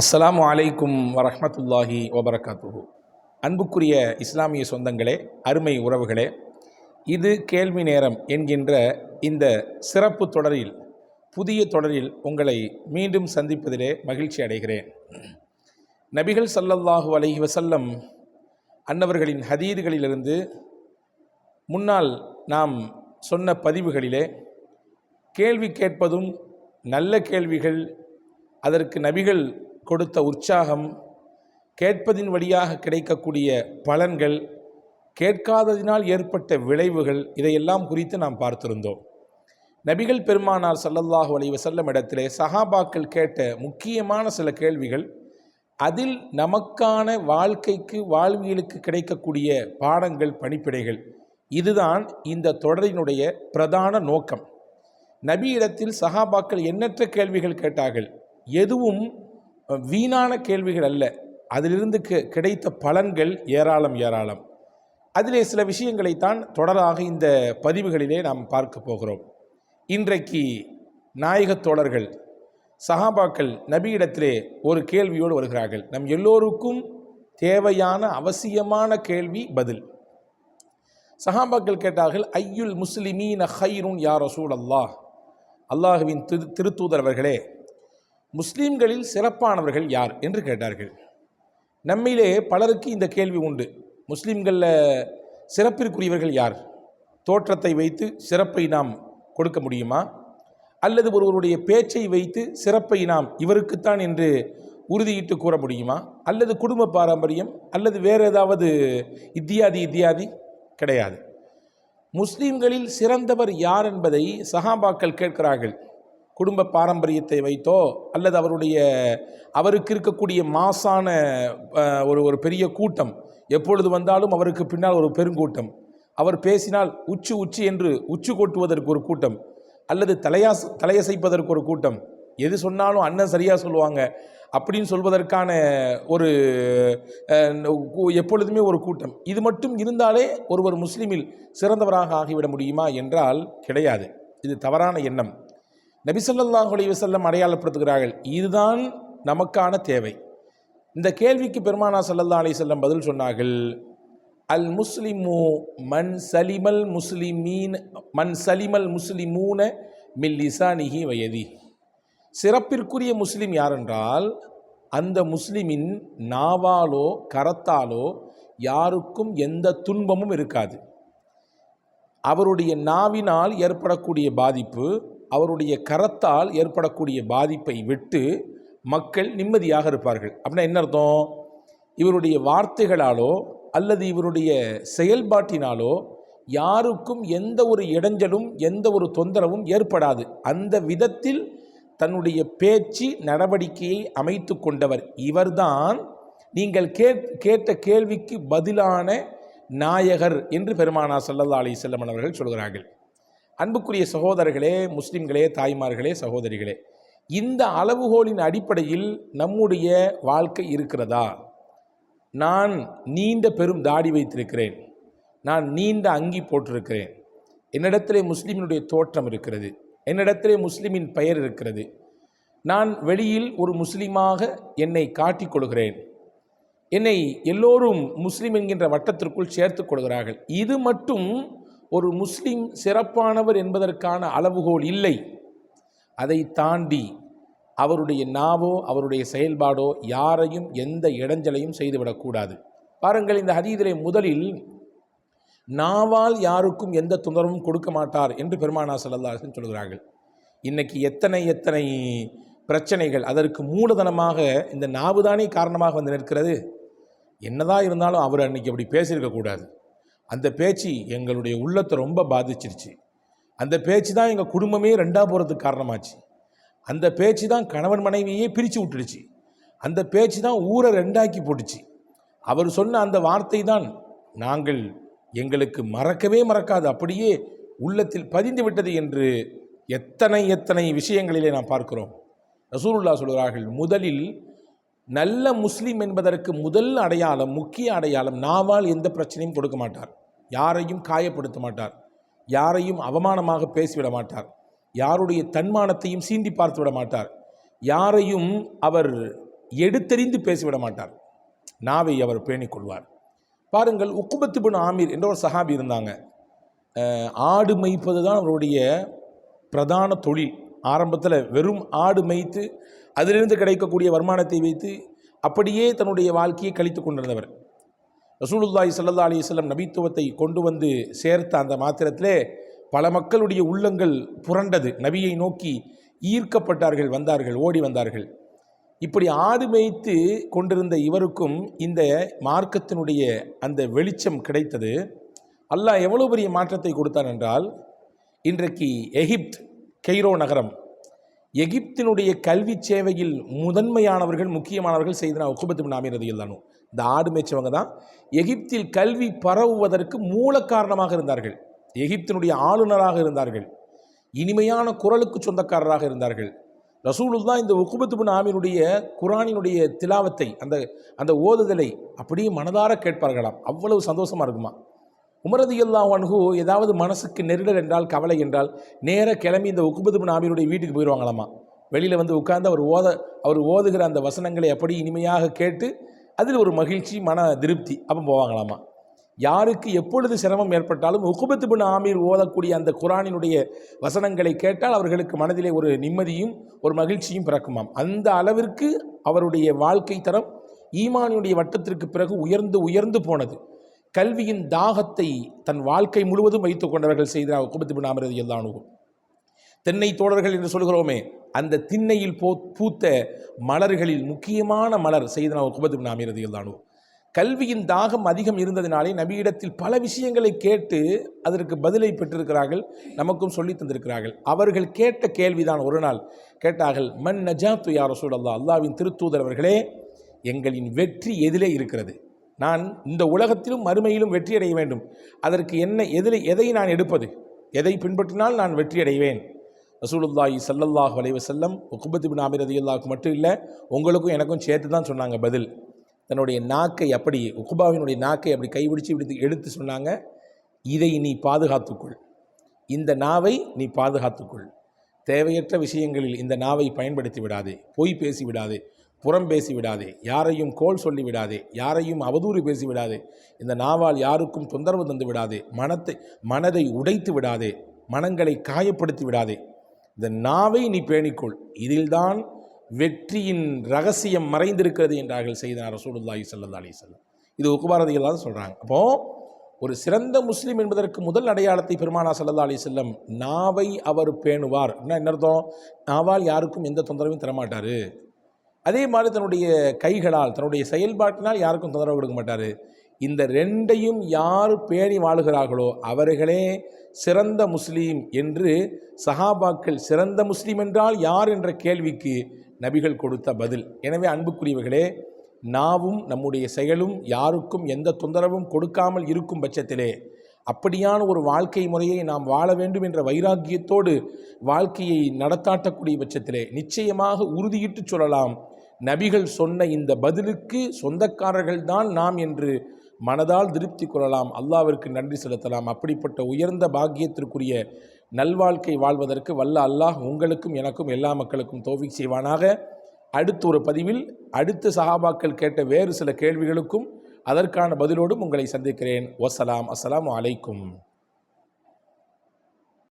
அஸ்ஸலாமு வலைக்கும் வரமத்துல்லாஹி வபரகாத்துஹு. அன்புக்குரிய இஸ்லாமிய சொந்தங்களே அருமை உறவுகளே இது கேள்வி நேரம் என்கின்ற இந்த சிறப்பு தொடரில் புதிய தொடரில் உங்களை மீண்டும் சந்திப்பதிலே மகிழ்ச்சி அடைகிறேன். நபிகள் சல்லல்லாஹு அலஹி வசல்லம் அன்னவர்களின் ஹதீர்களிலிருந்து முன்னால் நாம் சொன்ன பதிவுகளிலே கேள்வி கேட்பதும் நல்ல கேள்விகள் அதற்கு நபிகள் கொடுத்த உற்சாகம் கேட்பதின் வழியாக கிடைக்கக்கூடிய பலன்கள் கேட்காததினால் ஏற்பட்ட விளைவுகள் இதையெல்லாம் குறித்து நாம் பார்த்திருந்தோம். நபிகள் பெருமானார் சல்லல்லாஹு அலைஹி வஸல்லம் இடத்திலே சஹாபாக்கள் கேட்ட முக்கியமான சில கேள்விகள் அதில் நமக்கான வாழ்க்கைக்கு வாழ்வியலுக்கு கிடைக்கக்கூடிய பாடங்கள் பணிப்பிடைகள் இதுதான் இந்த தொடரினுடைய பிரதான நோக்கம். நபியிடத்தில் சஹாபாக்கள் எண்ணற்ற கேள்விகள் கேட்டார்கள். எதுவும் வீணான கேள்விகள் அல்ல. அதிலிருந்து கிடைத்த பலன்கள் ஏராளம் ஏராளம். அதிலே சில விஷயங்களைத்தான் தொடராக இந்த பதிவுகளிலே நாம் பார்க்க போகிறோம். இன்றைக்கு நாயகத் தோழர்கள் சஹாபாக்கள் நபியிடத்திலே ஒரு கேள்வியோடு வருகிறார்கள். நம் எல்லோருக்கும் தேவையான அவசியமான கேள்வி பதில். சஹாபாக்கள் கேட்டார்கள் ஐயுல் முஸ்லிமீன ஹைருன் யார் ரசூல் அல்லாஹ் அல்லாஹுவின் திரு திருத்தூதர் அவர்களே முஸ்லீம்களில் சிறப்பானவர்கள் யார் என்று கேட்டார்கள். நம்மிலே பலருக்கு இந்த கேள்வி உண்டு. முஸ்லீம்களில் சிறப்பிற்குரியவர்கள் யார்? தோற்றத்தை வைத்து சிறப்பை நாம் கொடுக்க முடியுமா? அல்லது ஒருவருடைய பேச்சை வைத்து சிறப்பை நாம் இவருக்குத்தான் என்று உறுதியிட்டு கூற முடியுமா? அல்லது குடும்ப பாரம்பரியம் அல்லது வேறு ஏதாவது இத்தியாதி இத்தியாதி? கிடையாது. முஸ்லீம்களில் சிறந்தவர் யார் என்பதை சஹாபாக்கள் கேட்கிறார்கள். குடும்ப பாரம்பரியத்தை வைத்தோ அல்லது அவருடைய அவருக்கு இருக்கக்கூடிய மாசான ஒரு ஒரு பெரிய கூட்டம் எப்பொழுது வந்தாலும் அவருக்கு பின்னால் ஒரு பெருங்கூட்டம். அவர் பேசினால் உச்சு உச்சி என்று உச்சு கொட்டுவதற்கு ஒரு கூட்டம் அல்லது தலையாஸ் தலையசைப்பதற்கு ஒரு கூட்டம். எது சொன்னாலும் அண்ணன் சரியாக சொல்லுவாங்க. அப்படின்னு சொல்வதற்கான ஒரு எப்பொழுதுமே ஒரு கூட்டம். இது மட்டும் இருந்தாலே ஒருவர் முஸ்லீமில் சிறந்தவராக ஆகிவிட முடியுமா? என்றால் கிடையாது. இது தவறான எண்ணம். நபிசல்லாஹு அலைஹி அடையாளப்படுத்துகிறார்கள். இதுதான் நமக்கான தேவை. இந்த கேள்விக்கு பெருமானா சல்லல்லா அலி செல்லம் பதில் சொன்னார்கள். அல் முஸ்லிமு மன் சலிமல் முஸ்லிமீன் மன் சலிமல் முஸ்லிமூன மில்லிசானிஹி வயதி சிறப்பிற்குரிய முஸ்லிம் யாரென்றால் அந்த முஸ்லிமின் நாவாலோ கரத்தாலோ யாருக்கும் எந்த துன்பமும் இருக்காது. அவருடைய நாவினால் ஏற்படக்கூடிய பாதிப்பு அவருடைய கரத்தால் ஏற்படக்கூடிய பாதிப்பை விட்டு மக்கள் நிம்மதியாக இருப்பார்கள். அப்படின்னா என்ன அர்த்தம்? இவருடைய வார்த்தைகளாலோ அல்லது இவருடைய செயல்பாட்டினாலோ யாருக்கும் எந்த ஒரு இடைஞ்சலும் எந்த ஒரு தொந்தரவும் ஏற்படாது. அந்த விதத்தில் தன்னுடைய பேச்சு நடவடிக்கையை அமைத்து கொண்டவர் இவர்தான். நீங்கள் கேட் கேட்ட கேள்விக்கு பதிலான நாயகர் என்று பெருமானா சல்லல்லா அலி செல்லமன் அவர்கள் சொல்கிறார்கள். அன்புக்குரிய சகோதரர்களே முஸ்லிம்களே தாய்மார்களே சகோதரிகளே இந்த அளவுகோலின் அடிப்படையில் நம்முடைய வாழ்க்கை இருக்கிறதா? நான் நீண்ட பெரும் தாடி வைத்திருக்கிறேன். நான் நீண்ட அங்கி போட்டிருக்கிறேன். என்னிடத்திலே முஸ்லிமினுடைய தோற்றம் இருக்கிறது. என்னிடத்திலே முஸ்லிமின் பெயர் இருக்கிறது. நான் வெளியில் ஒரு முஸ்லீமாக என்னை காட்டிக் கொள்கிறேன். என்னை எல்லோரும் முஸ்லீம் என்கின்ற வட்டத்திற்குள் சேர்த்துக் கொள்கிறார்கள். இது மட்டும் ஒரு முஸ்லீம் சிறப்பானவர் என்பதற்கான அளவுகோல் இல்லை. அதை தாண்டி அவருடைய நாவோ அவருடைய செயல்பாடோ யாரையும் எந்த இடைஞ்சலையும் செய்துவிடக்கூடாது. பாருங்கள் இந்த ஹதீதிலே முதலில் நாவால் யாருக்கும் எந்த தொந்தரவும் கொடுக்க மாட்டார் என்று பெருமானா சல்லல்லாஹன் சொல்கிறார்கள். இன்னைக்கு எத்தனை எத்தனை பிரச்சனைகள் அதற்கு மூலதனமாக இந்த நாவுதானே காரணமாக வந்து நிற்கிறது? என்னதான் இருந்தாலும் அவர் அன்னைக்கு அப்படி பேசியிருக்கக்கூடாது. அந்த பேச்சு எங்களுடைய உள்ளத்தை ரொம்ப பாதிச்சிருச்சு. அந்த பேச்சு தான் எங்கள் குடும்பமே ரெண்டாக போகிறதுக்கு காரணமாச்சு. அந்த பேச்சு தான் கணவன் மனைவியே பிரித்து விட்டுடுச்சு. அந்த பேச்சு தான் ஊரை ரெண்டாக்கி போட்டுச்சு. அவர் சொன்ன அந்த வார்த்தை தான் நாங்கள் எங்களுக்கு மறக்கவே மறக்காது அப்படியே உள்ளத்தில் பதிந்து விட்டது என்று எத்தனை எத்தனை விஷயங்களிலே நாம் பார்க்கிறோம். ரசூருல்லா சொல்கிறார்கள் முதலில் நல்ல முஸ்லீம் என்பதற்கு முதல் அடையாளம் முக்கிய அடையாளம் நாவால் எந்த பிரச்சனையும் கொடுக்க மாட்டார். யாரையும் காயப்படுத்த மாட்டார். யாரையும் அவமானமாக பேசிவிட மாட்டார். யாருடைய தன்மானத்தையும் சீண்டி பார்த்து விட மாட்டார். யாரையும் அவர் எடுத்தெறிந்து பேசிவிட மாட்டார். நாவை அவர் பேணிக் கொள்வார். பாருங்கள் உக்குபத்து பின் ஆமீர் என்ற ஒரு சஹாபி இருந்தாங்க. ஆடு மேய்ப்பது தான் அவருடைய பிரதான தொழில். ஆரம்பத்தில் வெறும் ஆடு மேய்த்து அதிலிருந்து கிடைக்கக்கூடிய வருமானத்தை வைத்து அப்படியே தன்னுடைய வாழ்க்கையை கழித்து கொண்டிருந்தவர். ரசூலுல்லாய் சல்லா அலைஹி நபித்துவத்தை கொண்டு வந்து சேர்த்த அந்த மாத்திரத்திலே பல மக்களுடைய உள்ளங்கள் புரண்டது. நபியை நோக்கி ஈர்க்கப்பட்டார்கள் வந்தார்கள் ஓடி வந்தார்கள். இப்படி ஆடு மேய்த்து கொண்டிருந்த இவருக்கும் இந்த மார்க்கத்தினுடைய அந்த வெளிச்சம் கிடைத்தது. அல்லாஹ் எவ்வளோ பெரிய மாற்றத்தை கொடுத்தான் என்றால் இன்றைக்கு எகிப்த் கெய்ரோ நகரம். எகிப்தினுடைய கல்வி சேவையில் முதன்மையானவர்கள் முக்கியமானவர்கள் செய்தனா உகுபத்து நாமீர் ரதியில்லானு இந்த ஆடு மேய்ச்சவங்க தான் எகிப்தில் கல்வி பரவுவதற்கு மூல காரணமாக இருந்தார்கள். எகிப்தினுடைய ஆளுநராக இருந்தார்கள். இனிமையான குரலுக்கு சொந்தக்காரராக இருந்தார்கள். ரசூலுல் தான் இந்த உக்குபத்து பின் குரானினுடைய திலாவத்தை அந்த அந்த ஓதுதலை அப்படியே மனதார கேட்பார்களாம். அவ்வளவு சந்தோஷமாக இருக்குமா? உமரது எல்லா அன்ஹு ஏதாவது மனசுக்கு நெருடல் என்றால் கவலை என்றால் நேராக கிளம்பி இந்த உக்குபத்து பின் வீட்டுக்கு போயிடுவாங்களாமா வெளியில் வந்து உட்கார்ந்து அவர் ஓத அவர் ஓதுகிற அந்த வசனங்களை அப்படி இனிமையாக கேட்டு அதில் ஒரு மகிழ்ச்சி மன திருப்தி அப்போ போவாங்களாமா? யாருக்கு எப்பொழுது சிரமம் ஏற்பட்டாலும் உகுபத்து பின் ஆமீர் ஓதக்கூடிய அந்த குரானினுடைய வசனங்களை கேட்டால் அவர்களுக்கு மனதிலே ஒரு நிம்மதியும் ஒரு மகிழ்ச்சியும் பிறக்குமாம். அந்த அளவிற்கு அவருடைய வாழ்க்கை தரம் ஈமானியுடைய வட்டத்திற்கு பிறகு உயர்ந்து உயர்ந்து போனது. கல்வியின் தாகத்தை தன் வாழ்க்கை முழுவதும் வைத்துக் கொண்டவர்கள் செய்த உகுபத்து பின் ஆமீர் எல்லானுகும் தென்னை தோழர்கள் என்று சொல்கிறோமே அந்த திண்ணையில் போ பூத்த மலர்களில் முக்கியமான மலர் செய்தனா உக்குபத்து பின் ஆமீர் கல்வியின் தாகம் அதிகம் இருந்ததினாலே நபியிடத்தில் பல விஷயங்களை கேட்டு அதற்கு பதிலை பெற்றிருக்கிறார்கள் நமக்கும் சொல்லி தந்திருக்கிறார்கள். அவர்கள் கேட்ட கேள்விதான் ஒரு நாள் கேட்டார்கள் மன் நஜாத்து யார் ரசூலல்லா அல்லாவின் திருத்தூதர் அவர்களே எங்களின் வெற்றி எதிலே இருக்கிறது. நான் இந்த உலகத்திலும் மறுமையிலும் வெற்றி அடைய வேண்டும். அதற்கு என்ன எதில் எதை நான் எடுப்பது? எதை பின்பற்றினால் நான் வெற்றி அடைவேன்? ரசூலுல்லாஹி சல்லல்லாஹ் அலைஹி வஸல்லம் உக்குபத்து பின் ஆமிர் மட்டும் இல்லை உங்களுக்கும் எனக்கும் சேர்த்து தான் சொன்னாங்க பதில். தன்னுடைய நாக்கை அப்படி உக்குபாவினுடைய நாக்கை அப்படி கைபிடிச்சு இப்படி எடுத்து சொன்னாங்க. இதை நீ பாதுகாத்துக்கொள். இந்த நாவை நீ பாதுகாத்துக்கொள். தேவையற்ற விஷயங்களில் இந்த நாவை பயன்படுத்தி விடாதே. பொய் பேசி விடாதே. புறம் பேசி விடாதே. யாரையும் கோல் சொல்லி விடாதே. யாரையும் அவதூறு பேசி விடாதே. இந்த நாவால் யாருக்கும் தொந்தரவு தந்து விடாதே. மனத்தை மனதை உடைத்து விடாதே. மனங்களை காயப்படுத்தி விடாதே. இந்த நாவை நீ பேணிக்கொள். இதில்தான் வெற்றியின் ரகசியம் மறைந்திருக்கிறது என்றார்கள் செய்தார் ரசூலுல்லாஹி சல்லா அலி சொல்லம் இது உக்குபாரதிகள் தான் சொல்கிறாங்க அப்போது ஒரு சிறந்த முஸ்லீம் என்பதற்கு முதல் அடையாளத்தை பெருமானா சல்லா அலி செல்லம் நாவை அவர் பேணுவார். என்ன என்ன அர்த்தம்? நாவால் யாருக்கும் எந்த தொந்தரவும் தரமாட்டார். அதே மாதிரி தன்னுடைய கைகளால் தன்னுடைய செயல்பாட்டினால் யாருக்கும் தொந்தரவு கொடுக்க மாட்டார். இந்த ரெண்டையும் யார் பேணி வாழுகிறார்களோ அவர்களே சிறந்த முஸ்லீம் என்று சஹாபாக்கள் சிறந்த முஸ்லீம் என்றால் யார் என்ற கேள்விக்கு நபிகள் கொடுத்த பதில். எனவே அன்புக்குரியவர்களே நாவும் நம்முடைய செயலும் யாருக்கும் எந்த தொந்தரவும் கொடுக்காமல் இருக்கும் பட்சத்திலே அப்படியான ஒரு வாழ்க்கை முறையை நாம் வாழ வேண்டும் என்ற வைராக்கியத்தோடு வாழ்க்கையை நடத்தாட்டக்கூடிய பட்சத்திலே நிச்சயமாக உறுதியிட்டு சொல்லலாம். நபிகள் சொன்ன இந்த பதிலுக்கு சொந்தக்காரர்கள் தான் நாம் என்று மனதால் திருப்தி கொள்ளலாம் அல்லாவிற்கு நன்றி செலுத்தலாம். அப்படிப்பட்ட உயர்ந்த பாக்கியத்திற்குரிய நல்வாழ்க்கை வாழ்வதற்கு வல்ல அல்லாஹ் உங்களுக்கும் எனக்கும் எல்லா மக்களுக்கும் தோஃபிக் செய்வானாக. அடுத்த ஒரு பதிவில் அடுத்த சஹாபாக்கள் கேட்ட வேறு சில கேள்விகளுக்கும் அதற்கான பதிலோடும் உங்களை சந்திக்கிறேன். வசலாம் அஸ்லாம் அலைக்கும்.